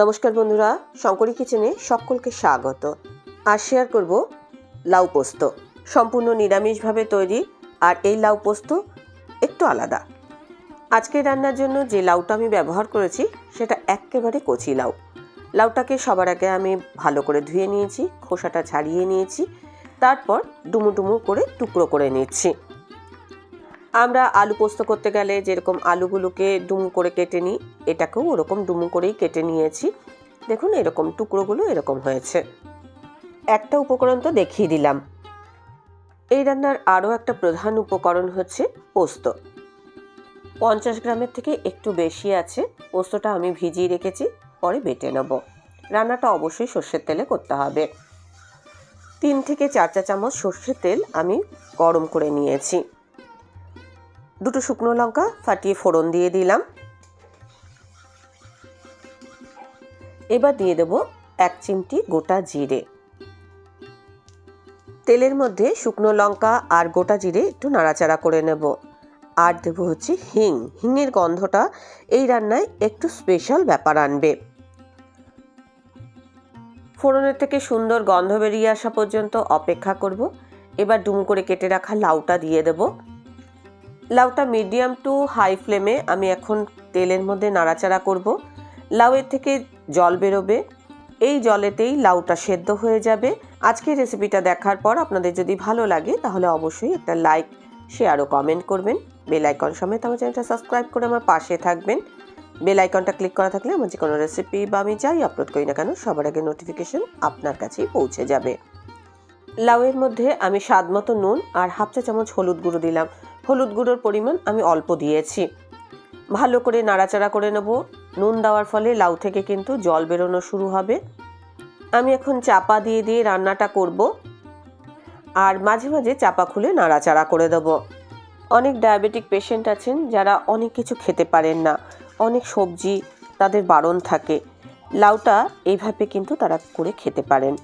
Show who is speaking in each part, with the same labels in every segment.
Speaker 1: নমস্কার বন্ধুরা, শঙ্করী কিচেনে সকলকে স্বাগত। আর শেয়ার করব লাউ পোস্ত। সম্পূর্ণ নিরামিষভাবে তৈরি আর এই লাউ পোস্ত একটু আলাদা। আজকে রান্নার জন্য যে লাউটা আমি ব্যবহার করেছি, সেটা একেবারে কচি লাউ। লাউটাকে সবার আগে আমি ভালো করে ধুয়ে নিয়েছি, খোসাটা ছাড়িয়ে নিয়েছি, তারপর ডুমু ডুমু করে টুকরো করে নিচ্ছি। আমরা আলু পোস্ত করতে গেলে যেরকম আলুগুলোকে ডুম করে কেটে নিই, এটাকেও ওরকম ডুম করেই কেটে নিয়েছি। দেখুন, এরকম টুকরোগুলো এরকম হয়েছে। একটা উপকরণ তো দেখিয়ে দিলাম। এই রান্নার আরও একটা প্রধান উপকরণ হচ্ছে পোস্ত। পঞ্চাশ গ্রামের থেকে একটু বেশি আছে, পোস্তটা আমি ভিজিয়ে রেখেছি, পরে বেটে নেব। রান্নাটা অবশ্যই সর্ষের তেলে করতে হবে। তিন থেকে চার চা চামচ সর্ষের তেল আমি গরম করে নিয়েছি। দুটো শুকনো লঙ্কা ফাটিয়ে ফোড়ন দিয়ে দিলাম। এবার দিয়ে দেব এক চিমটি গোটা জিরে। তেলের মধ্যে শুকনো লঙ্কা আর গোটা জিরে একটু নাড়াচাড়া করে নেব। আর দেবো হচ্ছে হিং। হিংয়ের গন্ধটা এই রান্নায় একটু স্পেশাল ব্যাপার আনবে। ফোড়নের থেকে সুন্দর গন্ধ বেরিয়ে আসা পর্যন্ত অপেক্ষা করব। এবার ডুম করে কেটে রাখা লাউটা দিয়ে দেবো। লাউটা মিডিয়াম টু হাই ফ্লেমে আমি এখন তেলের মধ্যে নাড়াচাড়া করব। লাউয়ের থেকে জল বেরোবে। এই জলেতেই লাউটা সেদ্ধ হয়ে যাবে। আজকের রেসিপিটা দেখার পর আপনাদের যদি ভালো লাগে তাহলে অবশ্যই একটা লাইক, শেয়ার ও কমেন্ট করবেন। বেল আইকন সমেত আমার চ্যানেলটা সাবস্ক্রাইব করে আমার পাশে থাকবেন। বেল আইকনটা ক্লিক করা থাকলে আমার যে কোনো রেসিপি বা আমি যাই আপলোড করি না কেন, সবার আগে নোটিফিকেশন আপনার কাছেই পৌঁছে যাবে। লাউয়ের মধ্যে আমি স্বাদ মতো নুন আর হাফ চা চামচ হলুদ গুঁড়ো দিলাম। হলুদ গুঁড়োর পরিমাণ আমি অল্প দিয়েছি। ভালো করে নাড়াচাড়া করে নেব। নুন দেওয়ার ফলে লাউ থেকে কিন্তু জল বেরোনো শুরু হবে। আমি এখন চাপা দিয়ে দিয়ে রান্নাটা করব। আর মাঝে মাঝে চাপা খুলে নাড়াচাড়া করে দেব। অনেক ডায়াবেটিক পেশেন্ট আছেন যারা অনেক কিছু খেতে পারেন না। অনেক সবজি তাদের বারণ থাকে। লাউটা এইভাবে কিন্তু তারা করে খেতে পারেন।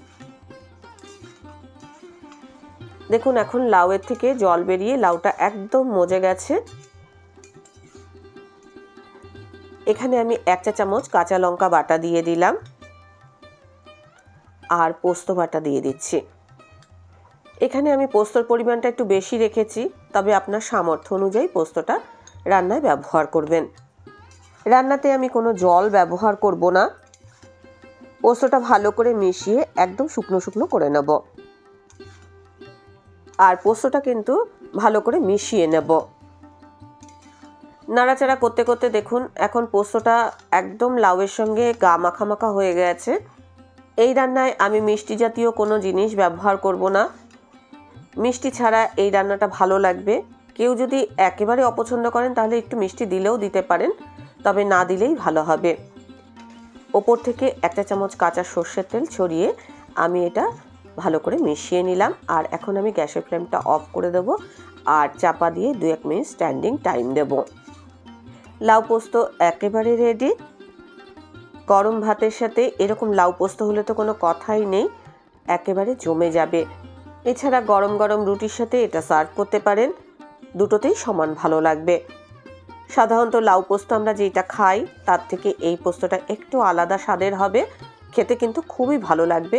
Speaker 1: দেখুন, এখন লাউয়ের থেকে জল বেরিয়ে লাউটা একদম মজে গেছে। এখানে আমি এক চা চামচ কাঁচা লঙ্কা বাটা দিয়ে দিলাম। আর পোস্ত বাটা দিয়ে দিচ্ছি। এখানে আমি পোস্তর পরিমাণটা একটু বেশি রেখেছি, তবে আপনার সামর্থ্য অনুযায়ী পোস্তটা রান্নায় ব্যবহার করবেন। রান্নাতে আমি কোনো জল ব্যবহার করব না। পোস্তটা ভালো করে মিশিয়ে একদম শুকনো শুকনো করে নেব। আর পোস্তটা কিন্তু ভালো করে মিশিয়ে নেব। নাড়াচাড়া করতে করতে দেখুন, এখন পোস্তটা একদম লাউয়ের সঙ্গে গা মাখা মাখা হয়ে গেছে। এই রান্নায় আমি মিষ্টি জাতীয় কোনো জিনিস ব্যবহার করব না। মিষ্টি ছাড়া এই রান্নাটা ভালো লাগবে। কেউ যদি একেবারে অপছন্দ করেন, তাহলে একটু মিষ্টি দিলেও দিতে পারেন, তবে না দিলেই ভালো হবে। ওপর থেকে একটা চামচ কাঁচা সর্ষের তেল ছড়িয়ে আমি এটা ভালো করে মিশিয়ে নিলাম। আর এখন আমি গ্যাসের ফ্লেমটা অফ করে দেব আর চাপা দিয়ে দু এক মিনিট স্ট্যান্ডিং টাইম দেব। লাউ পোস্ত একেবারে রেডি গরম ভাতের সাথে এরকম লাউ পোস্ত হলে তো কোনো কথাই নেই, একেবারে জমে যাবে। এছাড়া গরম গরম রুটির সাথে এটা সার্ভ করতে পারেন, দুটোতেই সমান ভালো লাগবে। সাধারণত লাউ পোস্ত আমরা যেটা খাই, তার থেকে এই পোস্তটা একটু আলাদা স্বাদের হবে, খেতে কিন্তু খুবই ভালো লাগবে।